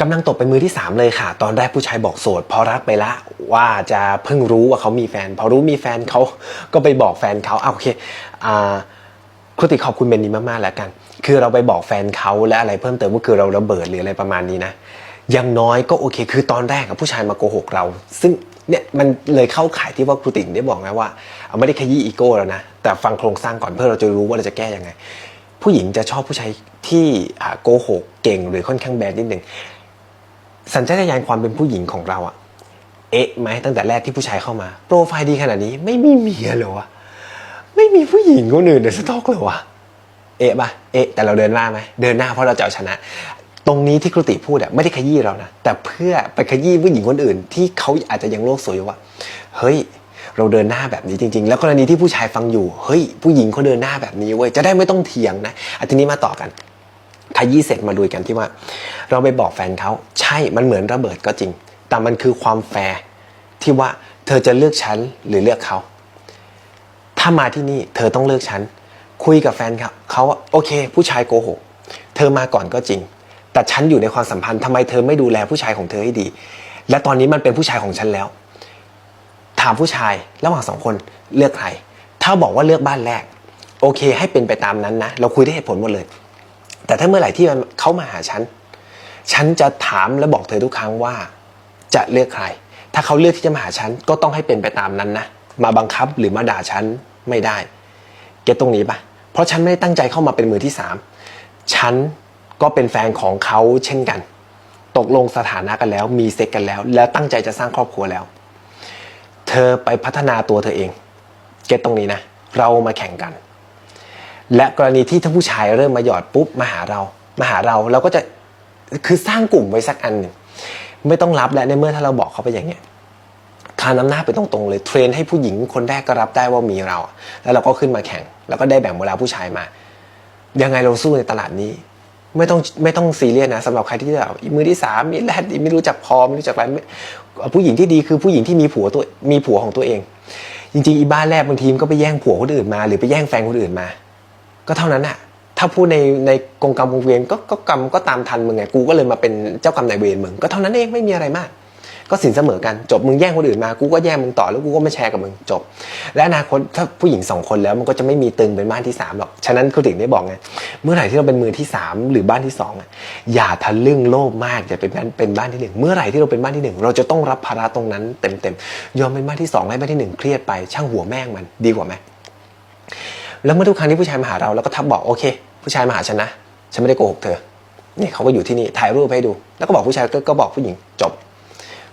กำลังตกเป็นมือที่สามเลยค่ะ ตอนแรกผู้ชายบอกโสดพอรักไปละ ว่าจะเพิ่งรู้ว่าเขามีแฟน พอรู้มีแฟนเขาก็ไปบอกแฟนเขาอะโอเคอ่าครูติขอบคุณเบนนี่มากๆแล้วกัน คือเราไปบอกแฟนเขาและอะไรเพิ่มเติมก็คือเราระเบิดหรืออะไรประมาณนี้นะย่างน้อยก็โอเค คือตอนแรกอะผู้ชายมาโกหกเรา ซึ่งเนี่ยมันเลยเข้าข่ายที่ว่าครูติได้บอกนะว่าไม่ได้ขยี้อีโก้แล้วนะ แต่ฟังโครงสร้างก่อนเพื่อเราจะรู้ว่าเราจะแก้ยังไง ผู้หญิงจะชอบผู้ชายที่โกหกเก่งหรือค่อนข้างแบดนิดหนึ่ง สัญชาตญาณความเป็นผู้หญิงของเราอะเอ๊ะไหมตั้งแต่แรกที่ผู้ชายเข้ามา โปรไฟล์ดีขนาดนี้ไม่มีเมียเหรอวะไม่มีผู้หญิงคนอื่นในสต็อกเหรอวะเอ๊ะปะเอ๊ะแต่เราเดินหน้าไหมเดินหน้าเพราะเราจะเอาชนะ ตรงนี้ที่ครูติพูดอะไม่ได้ขยี้เรานะแต่เพื่อไปขยี้ผู้หญิงคนอื่น ที่เขาอาจจะยังโลกสวยอยู่ว่าเฮ้ยเราเดินหน้าแบบนี้จริง ๆ แล้วกรณีที่ผู้ชายฟังอยู่ เฮ้ย ผู้หญิงเขาเดินหน้าแบบนี้เว้ย จะได้ไม่ต้องเถียงนะอะทีนี้มาต่อกัน ขยี้เสร็จมาดูกันที่ว่า เราไปบอกแฟนเขาใช่มันเหมือนระเบิดก็จริง แต่มันคือความแฟร์ที่ว่าเธอจะเลือกฉันหรือเลือกเขา ถ้ามาที่นี่เธอต้องเลือกฉันคุยกับแฟนครับเขาว่าโอเค ผู้ชายโกหกเธอมาก่อนก็จริง แต่ฉันอยู่ในความสัมพันธ์ทำไมเธอไม่ดูแลผู้ชายของเธอให้ดี และตอนนี้มันเป็นผู้ชายของฉันแล้ว ถามผู้ชายระหว่างสองคนเลือกใคร ถ้าบอกว่าเลือกบ้านแรก โอเค ให้เป็นไปตามนั้นนะ เราคุยได้เหตุผลหมดเลย แต่ถ้าเมื่อไหร่ที่เขามาหาฉัน ฉันจะถามและบอกเธอทุกครั้งว่า จะเลือกใคร ถ้าเขาเลือกที่จะมาหาฉันก็ต้องให้เป็นไปตามนั้นนะ มาบังคับหรือมาด่าฉันไม่ได้ เก็ตตรงนี้ปะเพราะฉันไม่ได้ตั้งใจเข้ามาเป็นมือที่สามฉันก็เป็นแฟนของเขาเช่นกัน ตกลงสถานะกันแล้ว มีเซ็กกันแล้ว แล้วตั้งใจจะสร้างครอบครัวแล้ว เธอไปพัฒนาตัวเธอเอง เก็ตตรงนี้นะ เรามาแข่งกัน และกรณีที่ถ้าผู้ชายเริ่มมาหยอดปุ๊บมาหาเรา มาหาเราเราก็จะคือสร้างกลุ่มไว้สักอันหนึ่งไม่ต้องรับและในเมื่อถ้าเราบอกเขาไปอย่างเงี้ยคานน้ำหน้าไปตรงๆเลยเทรนให้ผู้หญิงคนแรกก็รับได้ว่ามีเรา แล้วเราก็ขึ้นมาแข่ง แล้วก็ได้แบ่งเวลาผู้ชายมา ยังไงเราสู้ในตลาดนี้ ไม่ต้องไม่ต้องซีเรียสนะสำหรับใครที่แบบมือที่สามมีแรดไม่รู้จักพอไม่รู้จักอะไรผู้หญิงที่ดีคือผู้หญิงที่มีผัวตัวมีผัวของตัวเอง จริงๆอีบ้านแรกบางทีมก็ไปแย่งผัวคนอื่นมา หรือไปแย่งแฟนคนอื่นมา ก็เท่านั้นอะถ้าพูดในในกงกรรมวงเวียนก็ก็กรรมก็ตามทันมึงไงกูก็เลยมาเป็นเจ้ากรรมนายเวรมึงก็เท่านั้นเองไม่มีอะไรมาก ก็สินเสมอกันจบมึงแย่งคนอื่นมากูก็แย่งมึงต่อแล้วกูก็ไม่แชร์กับมึงจบ และอนาคตถ้าผู้หญิงสองคนแล้วมันก็จะไม่มีตึงเป็นบ้านที่สามหรอกฉะนั้นคุณถึงได้บอกไงเมื่อไหร่ที่เราเป็นมือที่สามหรือบ้านที่สองอะอย่าทะลึ่งโลภมากอย่าเป็นเป็นบ้านที่หนึ่งเมื่อไหร่ที่เราเป็นบ้านที่หนึ่งเราจะต้องรับภาระตรงนั้นเต็มๆยอมเป็นบ้านที่สองให้บ้านที่หนึ่งเครียดไปช่างหัวแม่งมันดีกว่าไหม แล้วเมื่อทุกครั้งที่ผู้ชายมาหาเราเราก็ทักบอกโอเค ผู้ชายมาหาฉันนะฉันไม่ได้โกหกเธอนี่เขาก็อยู่ที่นี่ถ่ายรูปให้ดู แล้วก็บอกผู้ชายก็กบอกผู้หญิงจบ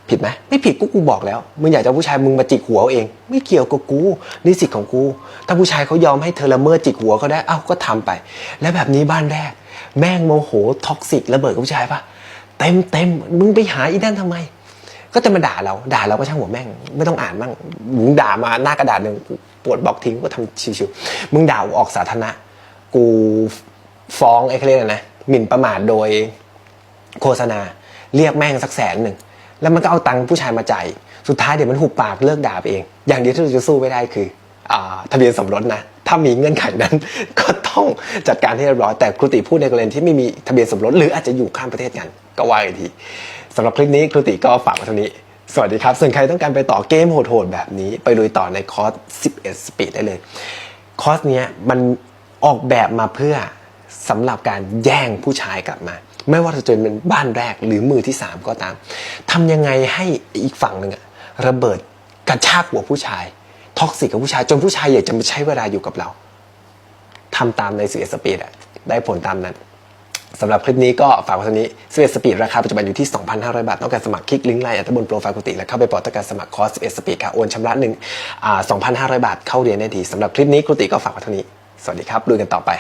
ผิดไหมไม่ผิดกูกูบอกแล้วมึงอยากจะผู้ชายมึงมาจิกหัวเอาเอง ไม่เกี่ยวกับกูนี่สิทธิ์ของกู ถ้าผู้ชายเขายอมให้เธอละเมิดจิกหัวเขาได้เอ้าก็ทำไป แล้วแบบนี้บ้านแรก แม่งโมโหท็อกซิกระเบิดกับผู้ชายปะเต็มเต็มมึงไปหาอีนั่นทำไม ก็จะมาด่าเราด่าเราก็ช่างหัวแม่ง ไม่ต้องอ่านบ้างมึงด่ามาหน้ากระดาษหนึ่ง ปวดบล็อกทิ้งก็ทำชิวๆมึงด่าออกสาธารณะ กูฟ้องไอ้เขาเรียกนะหมิ่นประมาทโดยโฆษณา เรียกแม่งสักแสนหนึ่ง แล้วมันก็เอาตังค์ผู้ชายมาจ่ายสุดท้ายเดี๋ยวมันหุบปากเลิกด่าไปเอง อย่างเดียวที่เราจะสู้ไม่ได้คืออ่าทะเบียนสมรสนะถ้ามีเงื่อนไขนั้น ก็ต้องจัดการให้เรียบร้อยแต่ครูติพูดในกรณีที่ไม่มีทะเบียนสมรสหรืออาจจะอยู่ข้ามประเทศกัน ก็ว่าอีกทีสำหรับคลิปนี้ครูติก็ฝากไว้เท่านี้ สวัสดีครับ ส่วนใครต้องการไปต่อเกมโหดๆแบบนี้ ไปลุยต่อในคอร์ส 11 สปีดได้เลย คอร์สเนี้ยมันออกแบบมาเพื่อสำหรับการแย่งผู้ชายกลับมา ไม่ว่าจะเป็นบ้านแรกหรือมือที่สามก็ตามทำยังไงให้อีกฝั่งหนึ่งระเบิดกระชากหัวผู้ชายท็อกซิกกับผู้ชายจนผู้ชายอยากจะมาใช้เวลาอยู่กับเราทำตามในสีสปีดอะได้ผลตามนั้น สำหรับคลิปนี้ก็ฝากไว้เท่านี้11สปีดราคาปัจจุบันอยู่ที่ 2,500 บาท ต้องการสมัครคลิกลิงก์ไลน์อัตบนโปรไฟล์กุติและเข้าไปปลดต้องการสมัครคอร์ส11สปีดค่ะ โอนชำระหนึ่งอ่า2,500 บาทเข้าเรียนได้ทีสำหรับคลิปนี้ครูติก็ฝากไว้เท่านี้ สวัสดีครับดูกันต่อไป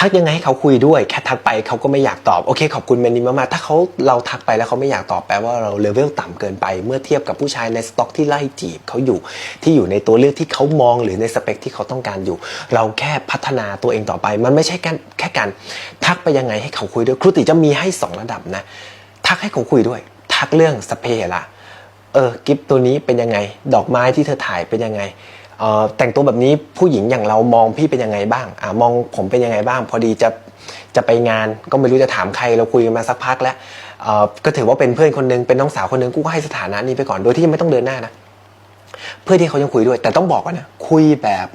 ทักยังไงให้เขาคุยด้วย แค่ทักไปเขาก็ไม่อยากตอบ โอเค ขอบคุณเมนนี่มากๆถ้าเขาเราทักไปแล้วเขาไม่อยากตอบแปลว่าเราเลเวลต่ำเกินไป เมื่อเทียบกับผู้ชายในสต็อกที่ไล่จีบเขาอยู่ ที่อยู่ในตัวเลือกที่เขามองหรือในสเปคที่เขาต้องการอยู่ เราแค่พัฒนาตัวเองต่อไป มันไม่ใช่แค่แค่การทักไปยังไงให้เขาคุยด้วยครูติจะมีให้สองระดับนะ ทักให้เขาคุยด้วย ทักเรื่องสเปรละเออกิฟตัวนี้เป็นยังไง ดอกไม้ที่เธอถ่ายเป็นยังไง แต่งตัวแบบนี้ผู้หญิงอย่างเรามองพี่เป็นยังไงบ้างอมองผมเป็นยังไงบ้าง พอดีจะจะไปงานก็ไม่รู้จะถามใครเราคุยกันมาสักพักแล้วก็ถือว่าเป็นเพื่อนคนหนึงเป็นน้องสาวคนหนึงกูก็ให้สถานะนี้ไปก่อนโดยที่ยังไม่ต้องเดินหน้านะเพื่อที่เขายังคุยด้วย แต่ต้องบอกก่อนนะคุยแบบ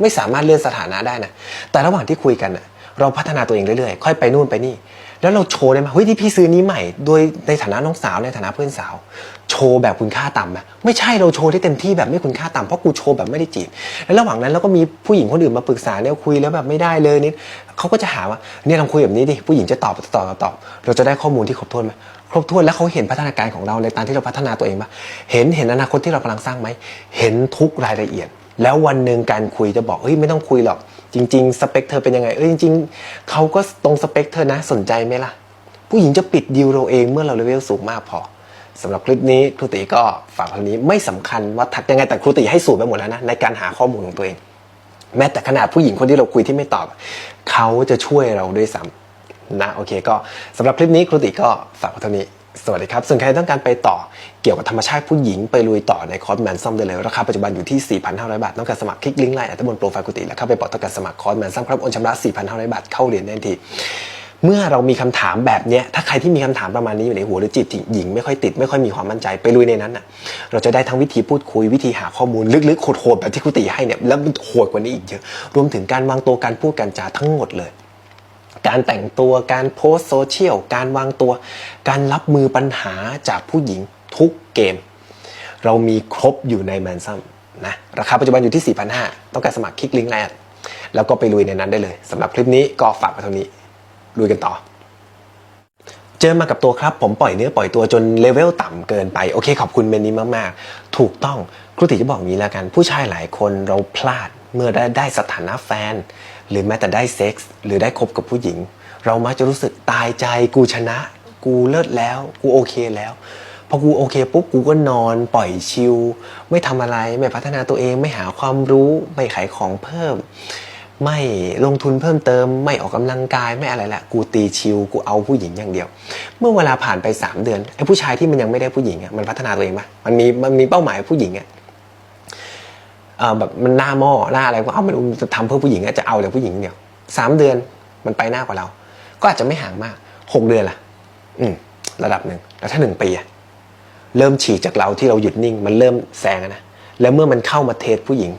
ไม่สามารถเลื่อนสถานะได้นะแต่ระหว่างที่คุยกันนะเราพัฒนาตัวเองเรื่อยๆ ค่อยไปนู่นไปนี่ แล้วเราโชว์ได้ไหมเฮ้ยที่พี่ซื้อนี้ใหม่ โดยในฐานะน้องสาวในฐานะเพื่อนสาว โชว์แบบคุณค่าต่ำไหมไม่ใช่เราโชว์ได้เต็มที่แบบไม่คุณค่าต่ำเพราะกูโชว์แบบไม่ได้จีบแล้วระหว่างนั้นเราก็มีผู้หญิงคนอื่นมาปรึกษาเนี่ยคุยแล้วแบบไม่ได้เลยนิดเขาก็จะหาว่าเนี่ยลองคุยแบบนี้ดิผู้หญิงจะตอบตอบตอบตอเราจะได้ข้อมูลที่ครบถ้วนไหมครบถ้วนแล้วเขาเห็นพัฒนาการของเราในตามที่เราพัฒนาตัวเองปะเห็นเห็นอนาคตที่เรากำลังสร้างไหมเห็นทุกรายละเอียด แล้ววันหนึ่งการคุยจะบอกเฮ้ยไม่ต้องคุยหรอก จริง ๆ สเปคเธอเป็นยังไง เอ้ยจริง ๆเขาก็ตรงสเปคเธอนะสนใจไหมล่ะ ผู้หญิงจะปิดดีลเราเองเมื่อเราเลเวลสูงมากพอสำหรับคลิปนี้ครูติก็ฝากคำนี้ไม่สำคัญว่าทักยังไงแต่ครูติให้สูตรไปหมดแล้วนะในการหาข้อมูลของตัวเอง แม้แต่ขนาดผู้หญิงคนที่เราคุยที่ไม่ตอบ เขาจะช่วยเราด้วยซ้ำนะโอเคก็สำหรับคลิปนี้ครูติก็ฝากเท่านี้ สวัสดีครับส่วนใครต้องการไปต่อเกี่ยวกับธรรมชาติผู้หญิงไปลุยต่อในคอร์สแมนซัมได้เลยราคาปัจจุบันอยู่ที่ 4,500 บาท ต้องการสมัครคลิกลิงก์ไลน์อัตบนโปรไฟล์กุฏิแล้วเข้าไปบอกต้องการสมัครคอร์สแมนซัมครับโอนชำระ 4,500 บาทเข้าเรียนได้ทันที เมื่อเรามีคำถามแบบเนี้ยถ้าใครที่มีคำถามประมาณนี้อยู่ในหัวหรือจิตหญิงไม่ค่อยติดไม่ค่อยมีความมั่นใจไปลุยในนั้นน่ะเราจะได้ทั้งวิธีพูดคุยวิธีหาข้อมูลลึกๆโหดๆแบบที่ครูติให้เนี่ยแล้วโหดกว่านี้อีกเยอะรวมถึงการวางตัวการพูดการจาทั้งหมดเลย การแต่งตัวการโพสโซเชียลการวางตัว การรับมือปัญหาจากผู้หญิงทุกเกม เรามีครบอยู่ในแมนซัมนะราคาปัจจุบันอยู่ที่ 4,500 ต้องการสมัครคลิกลิงก์แรกแล้วก็ไปลุยในนั้นได้เลยสำหรับคลิปนี้ก็ฝากไว้เท่านี้ลุยกันต่อ เจอมากับตัวครับผมปล่อยเนื้อปล่อยตัวจนเลเวลต่ำเกินไปโอเค ขอบคุณเมนนี้มากๆ ถูกต้องครูติจะบอกงนี้แล้วกัน ผู้ชายหลายคนเราพลาดเมื่อได้ได้สถานะแฟน หรือแม้แต่ได้เซ็กส์หรือได้คบกับผู้หญิง เรามักจะรู้สึกตายใจกูชนะ กูเลิศแล้ว กูโอเคแล้วพอกูโอเคปุ๊บกูก็นอนปล่อยชิลไม่ทำอะไรไม่พัฒนาตัวเองไม่หาความรู้ไม่ขายของเพิ่ม ไม่ลงทุนเพิ่มเติม ไม่ออกกำลังกายไม่อะไรละกูตีชิลกูเอาผู้หญิงอย่างเดียว เมื่อเวลาผ่านไป 3 เดือนไอ้ผู้ชายที่มันยังไม่ได้ผู้หญิงอะมันพัฒนาตัวเองปะมันมีมันมีเป้าหมายผู้หญิงอะเอ่อ แบบมันหน้าหม้อหน้าอะไรก็เอามันจะทำเพื่อผู้หญิงจะเอาแต่ผู้หญิงเดียวสามเดือนมันไปหน้ากว่าเรา ก็อาจจะไม่ห่างมากหกเดือนล่ะ อืมระดับหนึ่งแล้วถ้าหนึ่งปีอะเริ่มฉีกจากเราที่เราหยุดนิ่ง มันเริ่มแซงนะแล้วเมื่อมันเข้ามาเทสผู้หญิง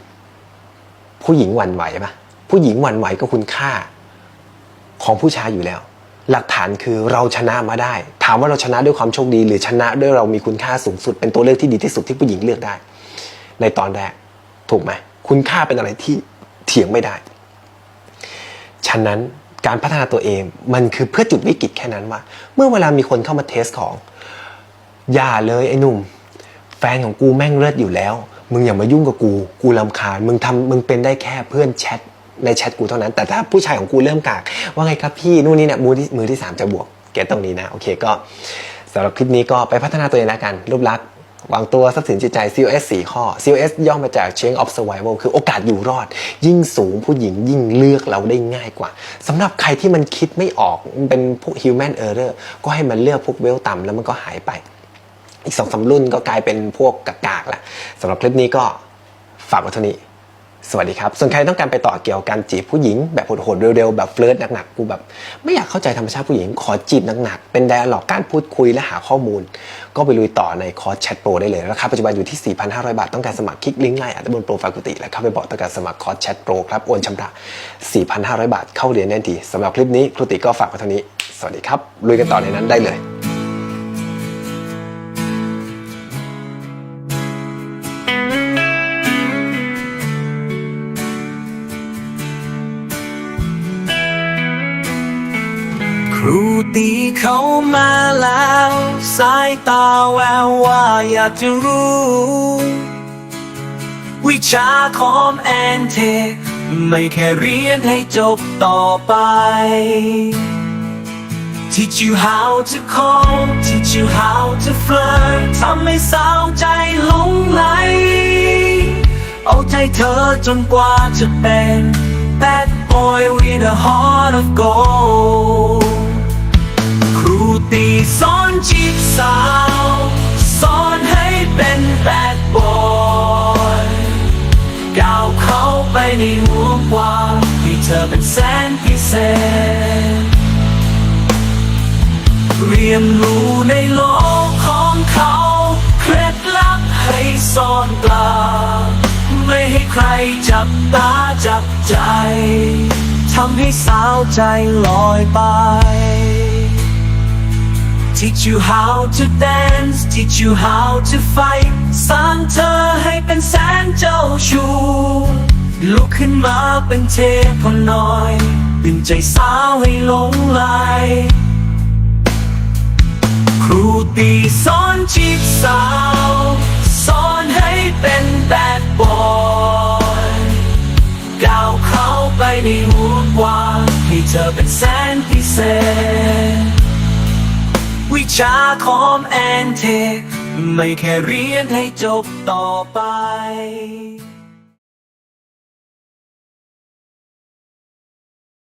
ผู้หญิงหวั่นไหวปะผู้หญิงหวั่นไหวก็คุณค่า ของผู้ชายอยู่แล้ว หลักฐานคือเราชนะมาได้ ถามว่าเราชนะด้วยความโชคดี หรือชนะด้วยเรามีคุณค่าสูงสุด เป็นตัวเลือกที่ดีที่สุดที่ผู้หญิงเลือกได้ ในตอนแรก ถูกไหมคุณค่าเป็นอะไรที่เถียงไม่ได้ ฉะนั้นการพัฒนาตัวเองมันคือเพื่อจุดวิกฤตแค่นั้นว่า เมื่อเวลามีคนเข้ามาเทสของ อย่าเลยไอ้หนุ่ม แฟนของกูแม่งเลิศอยู่แล้ว มึงอย่ามายุ่งกับกู กูลำคาญ มึงทำมึงเป็นได้แค่เพื่อนแชทในแชทกูเท่านั้น แต่ถ้าผู้ชายของกูเริ่มกาก ว่าไงครับพี่นู่นนี่เนี่ยมือที่มือที่สามจะบวกเก็ตรงนี้นะ โอเคก็สำหรับคลิปนี้ก็ไปพัฒนาตัวเองแล้วกัน รูปลักษณ วางตัวทรัพย์สินจิตใจ COS 4 ข้อ COS ย่อมาจาก Chain of Survival คือโอกาสอยู่รอด ยิ่งสูงผู้หญิงยิ่งเลือกเราได้ง่ายกว่าสำหรับใครที่มันคิดไม่ออกเป็นพวก human error ก็ให้มันเลือกพวกเวลต่ำแล้วมันก็หายไป อีกสองสามรุ่นก็กลายเป็นพวกกากๆละสำหรับคลิปนี้ก็ฝากไว้เท่านี้ สวัสดีครับ ส่วนใครต้องการไปต่อเกี่ยวกับการจีบผู้หญิง แบบโหดๆเร็วๆ แบบเฟลิร์ตหนักๆ กูแบบ ไม่อยากเข้าใจธรรมชาติผู้หญิง ขอจีบหนักๆ เป็นไดอะล็อกการพูดคุยและหาข้อมูล ก็ไปลุยต่อในคอร์สแชทโปรได้เลย ราคาปัจจุบันอยู่ที่ 4,500 บาท ต้องการสมัครคลิกลิงก์ไลน์อัตบนโปรไฟล์กุฏิและเข้าไปบอกต้องการสมัครคอร์สแชทโปรครับ โอนชำระ 4,500 บาท เข้าเรียนได้ทันทีสำหรับคลิปนี้ครูติก็ฝากไว้เท่านี้ สวัสดีครับ ลุยกันต่อในนั้นได้เลย ตีเขามาแล้ว สายตาแววว่าอยากจะรู้ วิชาของแอนเทคไม่แค่เรียนให้จบต่อไป Teach you how to call Teach you how to flirt ทำให้สาวใจหลงไหล เอาใจเธอจนกว่าจะเป็น Bad boy with a heart of gold ตีสอนจีบสาว สอนให้เป็น Bad boy กในหัวกว้างให้เธอเป็นแสนพิเศษ เรียนรู้ในโลกของเขา เคล็ดลับให้ซ่อนกลาไม่ให้ใครจับตาจับใจ ทำให้สาวใจลอยไป Teach you how to dance Teach you how to fight สร้างเธอให้เป็นแสนเจ้าชู้ลุกขึ้นมาเป็นเทพน้อยดึงใจสาวให้หลงไหลครูตีสอนจีบสาวสอนให้เป็นแบดบอยก้าวเข้าไปในหัวกว้างให้เธอเป็นแสนพิเศษ วิชาคอมแอนเทคไม่แค่เรียนให้จบต่อไป